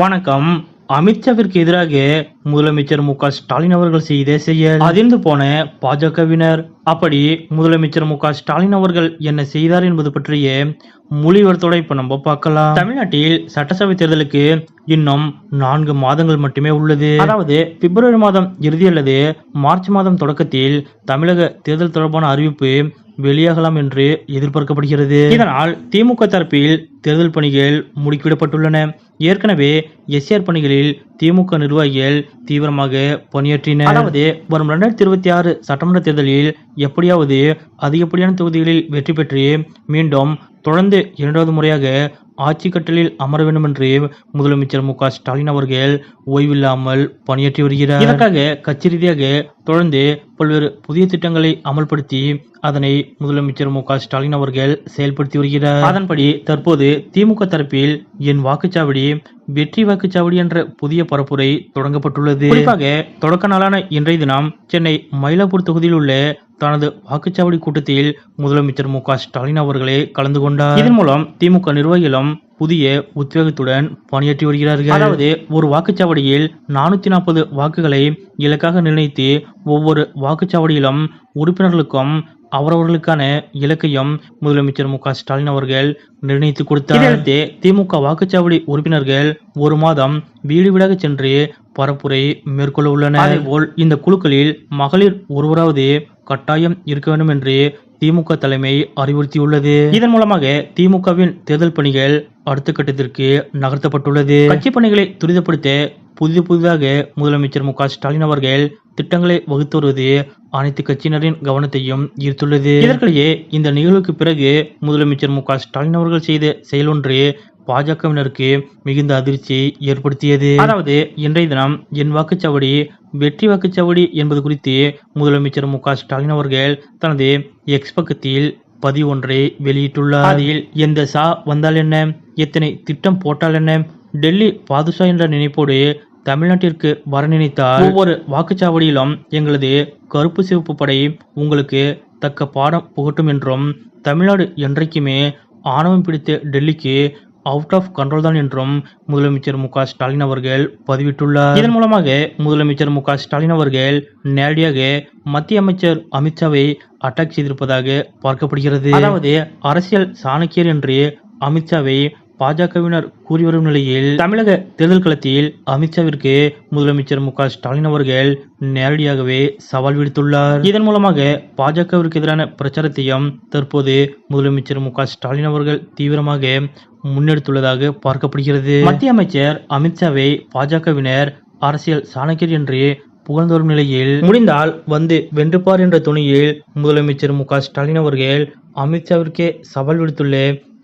வணக்கம். அமித்ஷாவிற்கு எதிராக முதலமைச்சர் மு க ஸ்டாலின் அவர்கள் செய்த செயல். அதிர்ந்து போன பாஜகவினர். அப்படி முதலமைச்சர் மு க ஸ்டாலின் அவர்கள் என்ன செய்தார் என்பது பற்றிய மொழிவர்த்தோட இப்ப நம்ம பார்க்கலாம். தமிழ்நாட்டில் சட்டசபை தேர்தலுக்கு இன்னும் நான்கு மாதங்கள் மட்டுமே உள்ளது. அதாவது பிப்ரவரி மாதம் இறுதி அல்லது மார்ச் மாதம் தொடக்கத்தில் தமிழக தேர்தல் தொடர்பான அறிவிப்பு வெளியாகலாம் என்று எதிர்பார்க்கப்படுகிறது. இதனால் திமுக தரப்பில் தேர்தல் பணிகள் முடுக்கிவிடப்பட்டுள்ளன. ஏற்கனவே எஸ்ஆர் பணிகளில் திமுக நிர்வாகிகள் தீவிரமாக பணியாற்றினர். அதாவது வரும் இரண்டாயிரத்தி இருபத்தி ஆறு சட்டமன்ற தேர்தலில் எப்படியாவது அதிகப்படியான தொகுதிகளில் வெற்றி பெற்று மீண்டும் தொடர்ந்து இரண்டாவது முறையாக ஆட்சி கட்டலில் அமர வேண்டும் என்று முதலமைச்சர் மு க ஸ்டாலின் அவர்கள் ஓய்வில்லாமல் பணியாற்றி வருகிறார். இதற்காக கட்சி ரீதியாக தொடர்ந்து பல்வேறு புதிய திட்டங்களை அமல்படுத்தி அதனை முதலமைச்சர் மு க ஸ்டாலின் அவர்கள் செயல்படுத்தி வருகிறார். அதன்படி தற்போது திமுக தரப்பில் என் வாக்குச்சாவடி வெற்றி வாக்குச்சாவடி என்ற புதிய பரப்புரை தொடங்கப்பட்டுள்ளது. குறிப்பாக தொடக்க நாளான இன்றைய தினம் சென்னை மயிலாப்பூர் தொகுதியில் உள்ள தனது வாக்குச்சாவடி கூட்டத்தில் முதலமைச்சர் மு ஸ்டாலின் அவர்களே கலந்து கொண்டார். இதன் மூலம் திமுக நிர்வாகிகளும் புதிய உத்வேகத்துடன் பணியாற்றி வருகிறார்கள். அதாவது ஒரு வாக்குச்சாவடியில் நானூத்தி நாற்பது வாக்குகளை இலக்காக நிர்ணயித்து ஒவ்வொரு வாக்குச்சாவடியிலும் உறுப்பினர்களுக்கும் அவரவர்களுக்கான இலக்கையும் முதலமைச்சர் மு க ஸ்டாலின் அவர்கள் நிர்ணயித்து இதையடுத்து திமுக வாக்குச்சாவடி உறுப்பினர்கள் ஒரு மாதம் வீடு வீடாக சென்று பரப்புரை மேற்கொள்ள உள்ளனர். அதேபோல் இந்த குழுக்களில் மகளிர் ஒருவராவது கட்டாயம் இருக்க வேண்டும் என்று திமுக தலைமை அறிவுறுத்தியுள்ளது. இதன் மூலமாக திமுகவின் தேர்தல் பணிகள் அடுத்த கட்டத்திற்கு நகர்த்தப்பட்டுள்ளது. கட்சி பணிகளை துரிதப்படுத்த புதிய புதிதாக முதலமைச்சர் மு ஸ்டாலின் அவர்கள் திட்டங்களை வகுத்து வருவது அனைத்து கட்சியினரின் கவனத்தையும் ஈர்த்துள்ளது. இதற்கிடையே இந்த நிகழ்வுக்கு பிறகு முதலமைச்சர் மு ஸ்டாலின் அவர்கள் செய்த செயல் ஒன்று பாஜகவினருக்கு மிகுந்த அதிர்ச்சியை ஏற்படுத்தியது. அதாவது இன்றைய தினம் என் வாக்குச்சாவடி வெற்றி வாக்குச்சாவடி என்பது குறித்து முதலமைச்சர் மு ஸ்டாலின் அவர்கள் தனது எக்ஸ் பக்கத்தில் பதிவு ஒன்றை வெளியிட்டுள்ளார். அதில் எந்த சா வந்தால் என்ன? எத்தனை திட்டம் போட்டால் என்ன? டெல்லி பாதுஷா என்ற நினைப்போடு தமிழ்நாட்டிற்கு வர நினைத்தால் ஒவ்வொரு வாக்குச்சாவடியிலும் எங்களது கருப்பு சிவப்பு படை உங்களுக்கு தக்க பாடம் புகட்டும் என்றும் தமிழ்நாடு என்றைக்குமே ஆணவம் பிடித்த டெல்லிக்கு அவுட் ஆஃப் கண்ட்ரோல் தான் என்றும் முதலமைச்சர் மு ஸ்டாலின் அவர்கள் பதிவிட்டுள்ளார். இதன் மூலமாக முதலமைச்சர் மு ஸ்டாலின் அவர்கள் நேரடியாக மத்திய அமைச்சர் அமித்ஷாவை அட்டாக் செய்திருப்பதாக பார்க்கப்படுகிறது. அதாவது அரசியல் சாணக்கியர் என்று அமித்ஷாவை பாஜகவினர் கூறி வரும் நிலையில் தமிழக தேர்தல் களத்தில் அமித்ஷாவிற்கு முதலமைச்சர் மு ஸ்டாலின் அவர்கள் நேரடியாகவே சவால் விடுத்துள்ளார். இதன் மூலமாக பாஜகவிற்கு எதிரான பிரச்சாரத்தையும் தற்போது முதலமைச்சர் மு ஸ்டாலின் அவர்கள் தீவிரமாக முன்னெடுத்துள்ளதாக பார்க்கப்படுகிறது. மத்திய அமைச்சர் அமித்ஷாவை பாஜகவினர் அரசியல் சாணக்கியர் என்று புகழ்ந்து வரும் நிலையில் முடிந்தால் வந்து வென்றுப்பார் என்ற துணியில் முதலமைச்சர் மு ஸ்டாலின் அவர்கள் அமித்ஷாவிற்கே சவால் விடுத்துள்ள